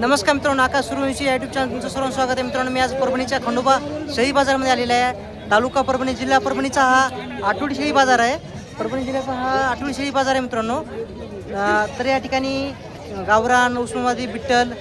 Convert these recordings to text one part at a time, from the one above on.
नमस्कार मित्रांनो आकाश सूर्यवंशी या युट्यूब चॅनल तुमचं सर्व स्वागत आहे. मित्रांनो मी आज परभणीच्या खंडोबा शेळी बाजारमध्ये आलेला आहे. तालुका परभणी जिल्हा परभणीचा हा आठवडी शेळी बाजार आहे. परभणी जिल्ह्याचा हा आठवडी शेळी बाजार आहे मित्रांनो. तर या ठिकाणी गावरान उस्मानाबादी बिट्टल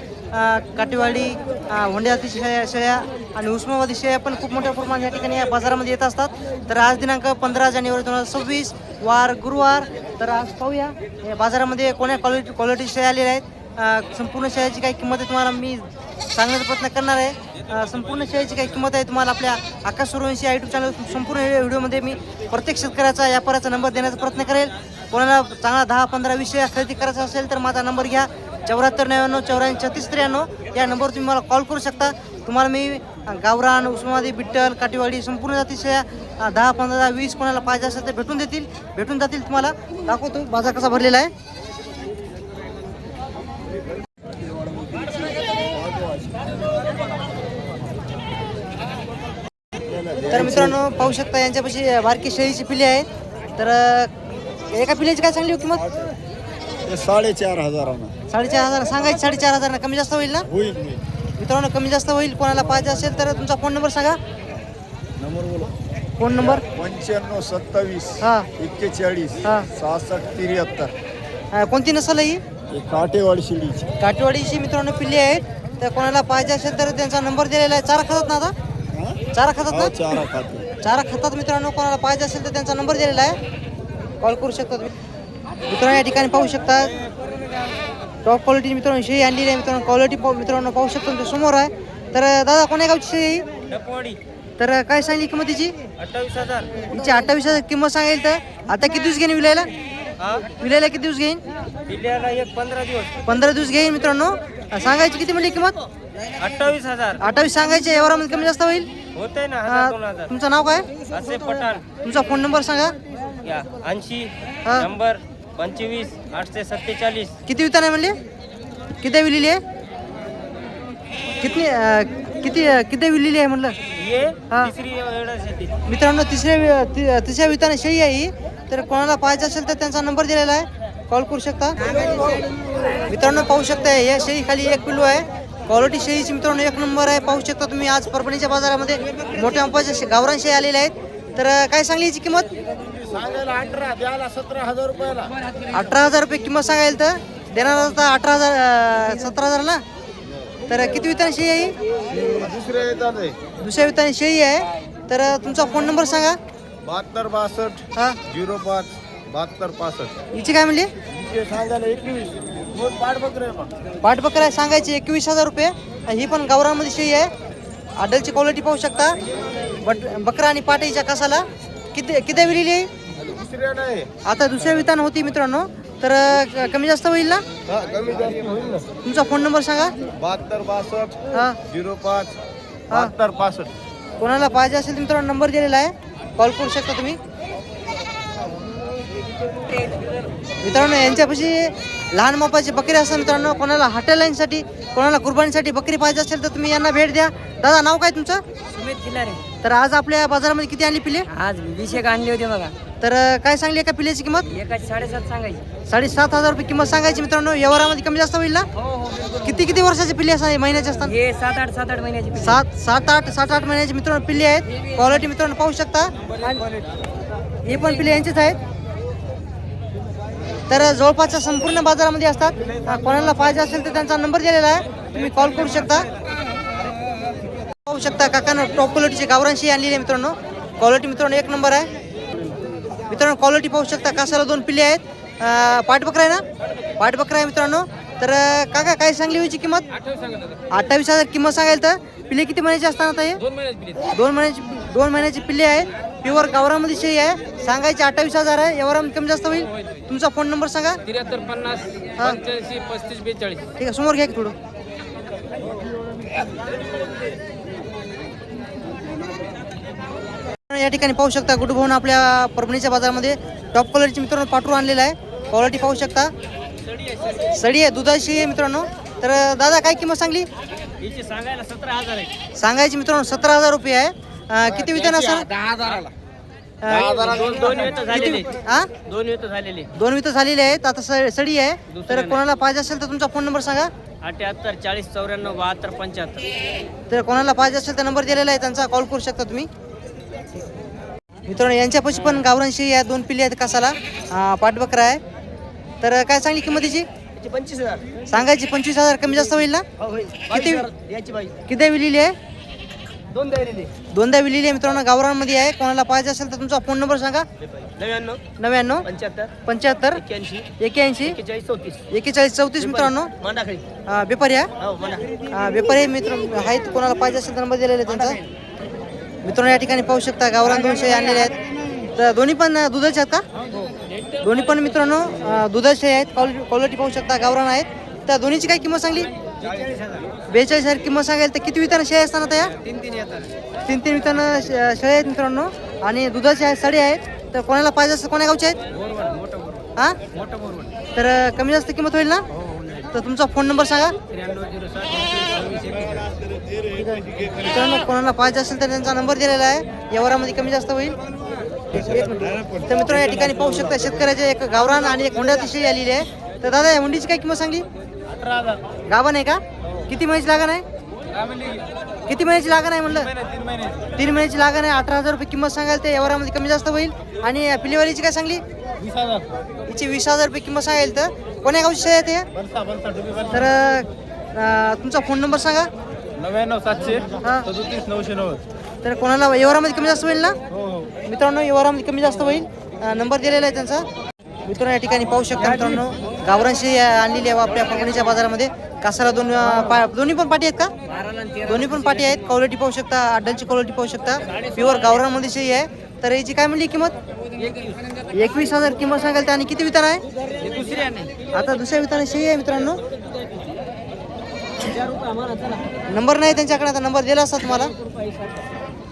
काटेवाडी अं, शेळ्या शेळ्या आणि उस्मानाबादी शेळ्या पण खूप मोठ्या प्रमाणात या ठिकाणी या बाजारामध्ये येत असतात. तर आज दिनांक पंधरा जानेवारी दोन हजार सव्वीस वार गुरुवार तर आज पाहूया. या बाजारामध्ये कोण्या क्वालिटी क्वालिटी शेळ्या आलेल्या आहेत? संपूर्ण शेळ्याची काही किंमत आहे तुम्हाला मी सांगण्याचा प्रयत्न करणार आहे. संपूर्ण शेळ्याची काही किंमत आहे तुम्हाला आपल्या आकाश सुरवंशी या यूट्यूब चॅनल संपूर्ण व्हिडिओमध्ये मी प्रत्येक शेतकऱ्याचा व्यापाराचा नंबर देण्याचा प्रयत्न करेल. कोणाला चांगला दहा पंधरा वीस शेळ्या खरेदी करायचा असेल तर माझा नंबर घ्या. चौऱ्याहत्तर नव्याण्णव चौऱ्याऐंशी छत्तीस त्र्याण्णव या नंबरवर तुम्ही मला कॉल करू शकता. तुम्हाला मी गावरान उस्मानाबादी बिट्टल काटेवाडी संपूर्ण जाती शेळ्या अ, दहा पंधरा वीस कोणाला पाहिजे असेल तर भेटून देतील. भेटून जातील तुम्हाला. दाखवतो. बाजार कसा भरलेला आहे. तर मित्रांनो पाहू शकता यांच्यापाशी बारकी शेळीची पिली आहे तर एका पिल्याची काय सांगली किंमत? ते साडेचार हजारानं. साडेचार हजार. सांगायची साडेचार हजार कमी जास्त होईल ना? होईल. मित्रांनो कमी जास्त होईल कोणाला पाहिजे असेल तर तुमचा फोन नंबर सांगा. नंबर बोला. फोन नंबर पंच्याण्णव सत्तावीस हा. एक्केचाळीस हा. सहासष्ट त्र्याहत्तर. अं, कोणती नसल आहे ही? हे काटेवाडी शिडीची काठवाडीची मित्रांनो पिल्ली आहेत. तर कोणाला पाहिजे असेल तर त्यांचा नंबर दिलेला आहे. चारा खातात ना आता? हा? चारा खातात हो ना चारा खाते. चारा खातात मित्रांनो. कोणाला पाहिजे असेल तर त्यांचा नंबर दिलेला आहे. कॉल करू शकता तुम्ही. मित्रांनो या ठिकाणी पाहू शकता. टॉप क्वालिटी मित्रांनो शेळी आणलेली आहे मित्रांनो. क्वालिटी मित्रांनो पाहू शकता तुमच्यासमोर आहे. तर दादा कोण्या गावची शेळी तर काय सांगली किंमत तिची अठ्ठावीस हजार. हिची अठ्ठावीस हजार किंमत सांगेल तर. आता किती दिवस घेईन विलायला? हा? विलायला किती दिवस घेईन? एक पंधरा दिवस. पंधरा दिवस घेईन मित्रांनो. सांगायची किती म्हणली किंमत? अठ्ठावीस हजार. अठ्ठावीस सांगायचे यावरामध्ये कमी जास्त होईल? होते ना हा, तुमचं नाव काय? पठाण. तुमचा फोन नंबर सांगा. ऐंशी हा. नंबर. पंचवीस आठशे सत्तेचाळीस. किती वितान आहे म्हणले? किती विलेली आहे? किती अं, किती अं, किती विलेली आहे हा. तिसरी येते. मित्रांनो तिसऱ्या वि- ति- तिसऱ्या विताने शेळी आहे ही. तर कोणाला पाहिजे असेल तर त्यांचा नंबर दिलेला आहे. कॉल करू शकता. मित्रांनो पाहू शकता या शेळी खाली एक पिल्लू आहे. क्वालिटी शेळीची मित्रांनो एक नंबर आहे. पाहू शकता तुम्ही आज परभणीच्या बाजारामध्ये मोठ्या अंपाच्या गावरान शेळी आलेल्या आहेत. तर अं, काय सांगली याची किंमत? सांगायला अठरा द्यायला सतरा हजार रुपयाला. अठरा हजार रुपये किंमत सांगायला तर देणार होता अठरा हजार सतरा हजार ना तर किती विताने शेळी आहे? दुसरे येतात आहे. दुसऱ्या विताने शेळी आहे. तर तुमचा फोन नंबर सांगा. बहात्तर बासष्ट हा. झिरो पाच बहात्तर पासष्ट. हिची काय म्हणली? इथे सांगायला एकवीस. मग पाठ बकरे मग. पाठबकर आहे सांगायची एकवीस हजार रुपये. ही पण गावरामध्ये शेळी आहे. आडलची क्वालिटी पाहू शकता. बट बकरा आणि पाटीच्या कसाला किती किती विलेली आहे? दुसऱ्या नाही आता दुसऱ्या वितान होती मित्रांनो. तर अं, कमी जास्त होईल ना? हा कमी जास्त होईल ना. तुमचा फोन नंबर सांगा. बहात्तर बासष्ट हा. झिरो पाच बहात्तर पासष्ट. कोणाला पाहिजे असेल तर मित्रांनो नंबर दिलेला आहे. कॉल करू शकता तुम्ही. मित्रांनो यांच्यापाशी लहान मापाची बकरी असतात मित्रांनो. कोणाला हॉटेल लाईनसाठी कोणाला कुर्बानीसाठी बकरी पाहिजे असेल तर तुम्ही यांना भेट द्या. दादा नाव काय तुमचं? सुमित किल्लारे तर आज आपल्या बाजारामध्ये किती आणली पिले? आज वीस एक आणले होते बघा. तर अं, काय सांगली एका पिल्याची किंमत? एकाची साडेसात सांगायची. साडेसात हजार रुपये किंमत सांगायची मित्रांनो. व्यवहारामध्ये कमी जास्त होईल ना? हो हो किती किती वर्षाचे पिल्ले असतात महिन्याचे असतात? हे सात आठ सात आठ महिन्याची पिल्ले. सात सात आठ सात आठ महिन्याचे मित्रांनो पिल्ले आहेत. क्वालिटी मित्रांनो पाहू शकता. हे पण पिल्ले यांचेच आहेत. तर जवळपासच्या संपूर्ण बाजारामध्ये असतात. कोणाला पाहिजे असेल तर त्यांचा नंबर दिलेला आहे. तुम्ही कॉल करू शकता. पाहू शकता काकानं टॉप क्वालिटीची गावरांशी आणलेली आहे मित्रांनो. क्वालिटी मित्रांनो एक नंबर आहे. मित्रांनो क्वालिटी पाहू शकता. कासाला दोन पिल्ले आहेत. पाठबकरा आहे ना? पाठबकरा आहे मित्रांनो. तर काका काय सांगली व्हायची किंमत? अठ्ठावीस हजार किंमत सांगायला तर. पिल्ले किती महिन्याचे असतात आता हे? दोन महिन्याची दोन महिन्याची पिल्ले आहे प्युअर गावरामध्ये शेळी आहे. सांगायची अठ्ठावीस हजार आहे. यावरामध्ये कमी जास्त होईल. तुमचा फोन नंबर सांगा. त्र्याहत्तर पन्नास हा. पंच्याऐंशी पस्तीस बेचाळीस. ठीक आहे समोर घ्या की थोडं. या ठिकाणी पाहू शकता गुडू भाऊन आपल्या परभणीच्या बाजारामध्ये. टॉप क्वालिटीची मित्रांनो पाठवून आणलेला आहे. क्वालिटी पाहू शकता. सडी आहे दुधाची आहे मित्रांनो. तर दादा काय किंमत सांगली? हिची सांगायला सतरा हजार आहे. सांगायची मित्रांनो सतरा हजार रुपये आहे. अं, किती विधान असणार दहा हजाराला. दोन दोन वेळ झालेले. हा दोन वेळ झालेले. दोन वित झालेले आहेत. आता स- सडी आहे. तर कोणाला पाहिजे असेल तर तुमचा फोन नंबर सांगा. अठ्याहत्तर चाळीस चौऱ्याण्णव बहात्तर पंच्याहत्तर. तर कोणाला पाहिजे असेल तर नंबर दिलेला आहे. त्यांचा कॉल करू शकता तुम्ही. मित्रांनो यांच्यापाशी पण गावरांशी या दोन पिल्ली आहेत कासाला. अं, पाठबकरा आहे. तर काय सांगली किंमत तिची पंचवीस हजार. सांगायची पंचवीस हजार कमी जास्त होईल ना? हो किती याची बाई किती विलेली आहे? दोनदा विलेली आहे मित्रांनो गावरांमध्ये आहे. कोणाला पाहिजे असेल तर तुमचा फोन नंबर सांगा. नव्याण्णव. नव्याण्णव. पंच्याहत्तर. पंच्याहत्तर. एक्क्याऐंशी. एक्याऐंशी एक्केचाळीस चौतीस. एकेचाळीस चौतीस मित्रांनो. मांडाखळी. व्यापारी आहे हो? मांडाखळी. हा, व्यापारी मित्र आहेत कोणाला पाहिजे असेल तर नंबर दिलेला आहे त्यांचा. मित्रांनो या ठिकाणी पाहू शकता गावरान दोनशे आणलेले आहेत. तर दोन्ही पण अं, दुधाचे आहेत का? दोन्ही पण मित्रांनो अं, दुधाचे आहेत. क्वालिटी क्वालिटी पाहू शकता गावरान आहेत. तर दोन्हीची काय किंमत सांगली? बेचाळीस हजार किंमत सांगायला तर किती विताना शेळ्या असताना त्या? तीन तीन येतात तीन तीन वितरण शेळ्या आहेत मित्रांनो. आणि दुधाचे आहेत साडी आहेत. तर कोणाला पाहिजे असेल कोण्या गावचे आहेत? हां? तर कमी जास्त किंमत होईल ना? तर तुमचा फोन नंबर सांगा. मित्रांनो कोणाला पाहिजे असेल तर त्यांचा नंबर दिलेला आहे. यावरामध्ये कमी जास्त होईल. तर मित्रांनो या ठिकाणी पाहू शकता शेतकऱ्याचे एक गावरान आणि एक हुंड्याची शेळी आलेली आहे. तर दादा या हुंडीची काय किंमत सांगली? अठरा हजार गाभण आहे का? किती महिन्याची लागण आहे? किती महिन्याची लागण आहे म्हणलं? तीन महिने तीन महिन्याची लागण आहे. अठरा हजार रुपये किंमत सांगाल ते. यावरामध्ये कमी जास्त होईल. आणि पिलीवालीची काय सांगली? वीस हजार. हिची वीस हजार रुपये किंमत सांगेल तर. कोण्या गावची शेळी आहे ते? बरसा बरसा डुबी बरसा तर अं, तुमचा फोन नंबर सांगा. नव्याण्णव सातशे. हां. सदोतीस नऊशे नव्वद. तर कोणाला व्यवहारामध्ये कमी जास्त होईल ना? हो हो. मित्रांनो व्यवहारामध्ये कमी जास्त होईल. अं, नंबर दिलेला आहे त्यांचा. मित्रांनो या ठिकाणी पाहू शकता मित्रांनो गावरांशी आणलेली आहे आपल्या परभणीच्या बाजारामध्ये. कासाला दोन पा दोन्ही पण पाठी आहेत का? दोन्ही पण पाठी आहेत. क्वालिटी पाहू शकता अड्डलची क्वालिटी पाहू शकता. प्युअर गावरांमध्ये शेळी आहे. तर याची काय म्हणली किंमत? एकवीस हजार किंमत सांगाल तर आणि किती वितान आहे? आता दुसऱ्या विताने शेळी आहे मित्रांनो. नंबर नाही त्यांच्याकडे आता नंबर दिला असता तुम्हाला.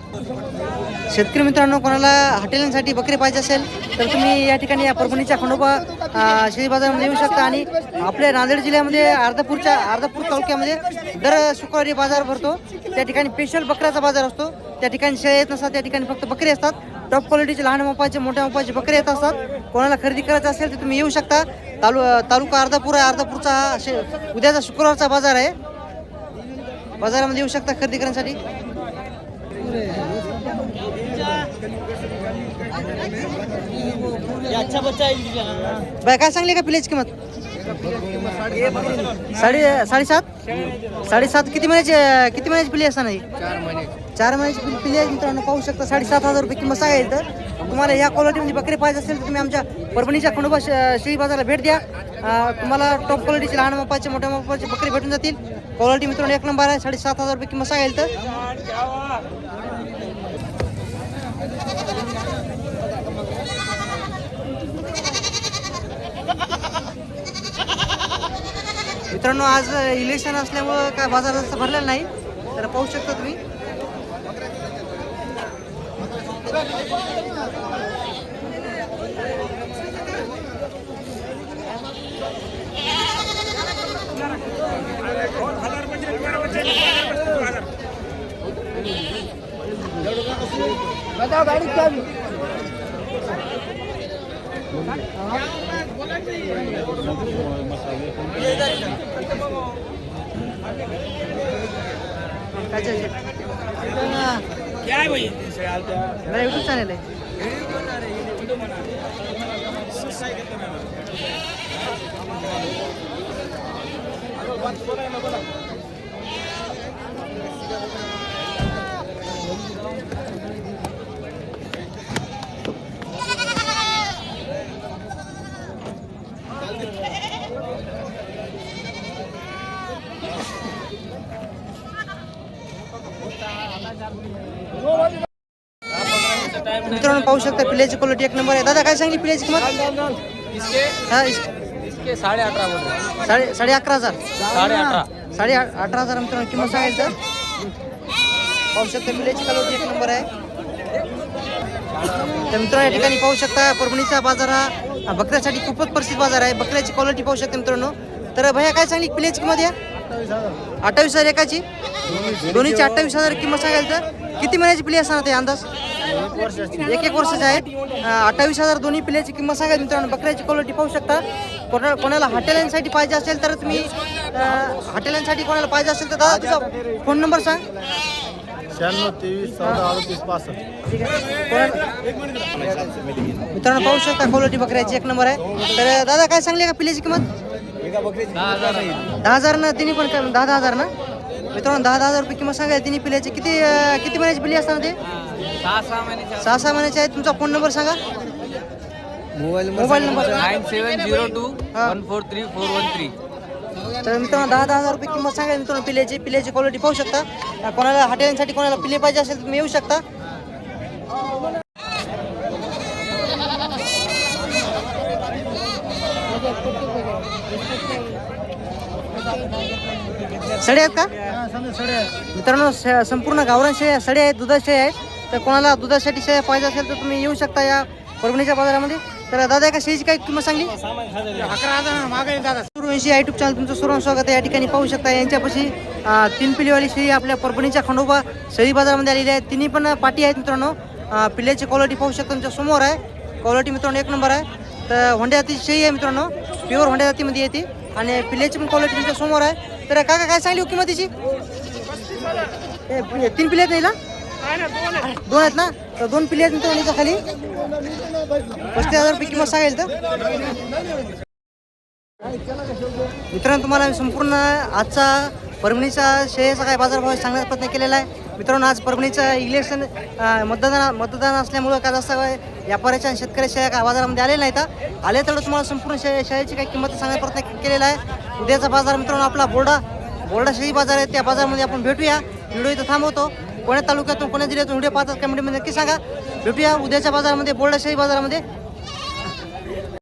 शेतकरी मित्रांनो कोणाला हॉटेलांसाठी बकरी पाहिजे असेल तर तुम्ही या ठिकाणी या परभणीच्या खंडोबा शेती बाजारामध्ये येऊ शकता आणि आपल्या नांदेड जिल्ह्यामध्ये अर्धापूरच्या अर्धापूर तालुक्यामध्ये दर शुक्रवारी बाजार भरतो. त्या ठिकाणी स्पेशल बकऱ्याचा बाजार असतो. त्या ठिकाणी शेळ्या येत नसतात त्या ठिकाणी फक्त बकरी असतात. टॉप क्वालिटीचे लहान मापाचे मोठ्या मापाचे बकरी येत असतात. कोणाला खरेदी करायचं असेल तर तुम्ही येऊ शकता. तालु तालुका अर्धापूर आहे अर्धापूरचा हा शे उद्याचा शुक्रवारचा बाजार आहे. बाजारामध्ये येऊ शकता खरेदी करण्यासाठी. बाय काय सांगली का पिल्याची किंमत? साडे साडेसात? साडेसात किती महिन्याची किती महिन्याची पिली असताना ही? चार महिने चार महिन्याची पिली पिली आहे मित्रांनो पाहू शकता साडेसात हजार रुपये किंमत सांगायला तर तुम्हाला या क्वालिटीमध्ये बकरी पाहिजे असेल तर तुम्ही आमच्या परभणीच्या खंडोबा श- शेळी बाजाराला भेट द्या. तुम्हाला टॉप क्वालिटीचे लहान मापाचे मोठ्या मापाचे बकरी भेटून जातील. क्वालिटी मित्रांनो एक नंबर आहे. साडेसात हजार रुपये किंमत सांगायला तर मित्रांनो आज इलेक्शन असल्यामुळं काय बाजार जास्त भरलेला नाही तर पाहू शकता तुम्ही काय चाललंय? युट्यूब चॅनल आहे मित्रांनो पाहू शकता पिल्याची क्वालिटी एक नंबर आहे. दादा काय सांगली पिल्याची किंमत? हा साडे अठरा साडे साडे अकरा हजार. साडे अठरा साडे अठरा हजार मित्रांनो किंमत सांगायचं? पाहू शकता पिल्याची क्वालिटी एक नंबर आहे. तर मित्रांनो या ठिकाणी पाहू शकता परभणीचा बाजार हा हा बकऱ्यासाठी खूपच प्रसिद्ध बाजार आहे. बकऱ्याची क्वालिटी पाहू शकता मित्रांनो. तर भैया काय सांगली? पिल्याची किंमत या? अठ्ठावीस हजार एकाची? दोन्हीची अठ्ठावीस हजार किंमत सांगायला तर? किती महिन्याची पिली असणार ते अंदाज? एक एक वर्षाचे आहेत. अठ्ठावीस हजार दोन्ही पिल्याची किंमत सांगायची मित्रांनो. बकऱ्याची क्वालिटी पाहू शकता. कोणा कोणाला हॉटेलांसाठी पाहिजे असेल तर तुम्ही हॉटेलांसाठी कोणाला पाहिजे असेल तर दादा तुझा फोन नंबर सांग. शहाण्णव तेवीस चौदा अडतीस पासष्ट. मित्रांनो पाहू शकता क्वालिटी बकऱ्याची एक नंबर आहे. तर दादा काय सांगले का पिल्याची किंमत? दहा हजार. ना? तिन्ही पण काय दहा दहा हजार ना? मित्रांनो दहा दहा हजार रुपये किंमत सांगायला तिन्ही पिल्याची किती किती महिन्याची पिल्ली असतात ते? सहा सहा महिन्याचे आहे. तुमचा फोन नंबर सांगा. Mobile mobile number nine seven zero two हा. One four three four one three. तर मित्रांनो दहा दहा हजार रुपये किंमत सांगा मित्रांनो पिल्याची पिल्याची क्वालिटी पाहू शकता. कोणाला हॉटेलांसाठी कोणाला पिल्ले पाहिजे असेल तर तुम्ही येऊ शकता. सडे आहेत का? मित्रांनो स- संपूर्ण गावरान शेळ्या सडे आहेत शेळ्या आहेत. तर कोणाला दुधासाठी शेळ्या पाहिजे असेल तर तुम्ही येऊ शकता या परभणीच्या बाजारामध्ये. तर दादा एका शेळीची काय किंमत सांगली? अकरा हजार मागे दादा. सुरवंशी युट्यूब चॅनल तुमचं सर्व स्वागत आहे. या ठिकाणी पाहू शकता यांच्यापाशी अं, तीन पिलीवाली शेळी आपल्या परभणीच्या खंडोबा शेळी बाजारामध्ये आलेली आहे. तिन्ही पण पाटी आहेत मित्रांनो. अं, पिल्ल्याची क्वालिटी पाहू शकता तुमच्यासमोर आहे. क्वालिटी मित्रांनो एक नंबर आहे. तर होंड्या जातीची शेळी आहे मित्रांनो. प्युअर होंड्या जातीमध्ये येते. आणि पिल्ल्याची पण क्वालिटी तुमच्यासमोर आहे. तर काका काय सांगली किंमत तिची? ए, तीन पिल्ले आहेत नाही ना दोन आहेत ना? तर दोन पिल्ले आहेत ना याच्या खाली. पस्तीस हजार रुपये किंमत सांगेल तर. मित्रांनो तुम्हाला मी संपूर्ण आजचा परभणीचा शेळीचा काय बाजारभाव सांगण्याचा प्रयत्न केलेला आहे. मित्रांनो आज परभणीचं इलेक्शन मतदान मतदान असल्यामुळं काय जास्त व्यापाऱ्याच्या आणि शेतकऱ्याच्या काय बाजारामध्ये आले तर आले तर तुम्हाला संपूर्ण शे शेळ्याची काही किंमत सांगण्याचा प्रयत्न केलेला आहे. उद्याचा बाजार मित्रांनो आपला बोर्डा बोर्डा शेती बाजार आहे त्या बाजारामध्ये आपण भेटूया. व्हिडिओ इथं थांबवतो. पुणे तालुक्यातून पुणे जिल्ह्यातून व्हिडिओ पाहतात कमेंटमध्ये नक्की सांगा. भेटूया उद्याच्या बाजारामध्ये बोर्डा शेळी बाजारामध्ये.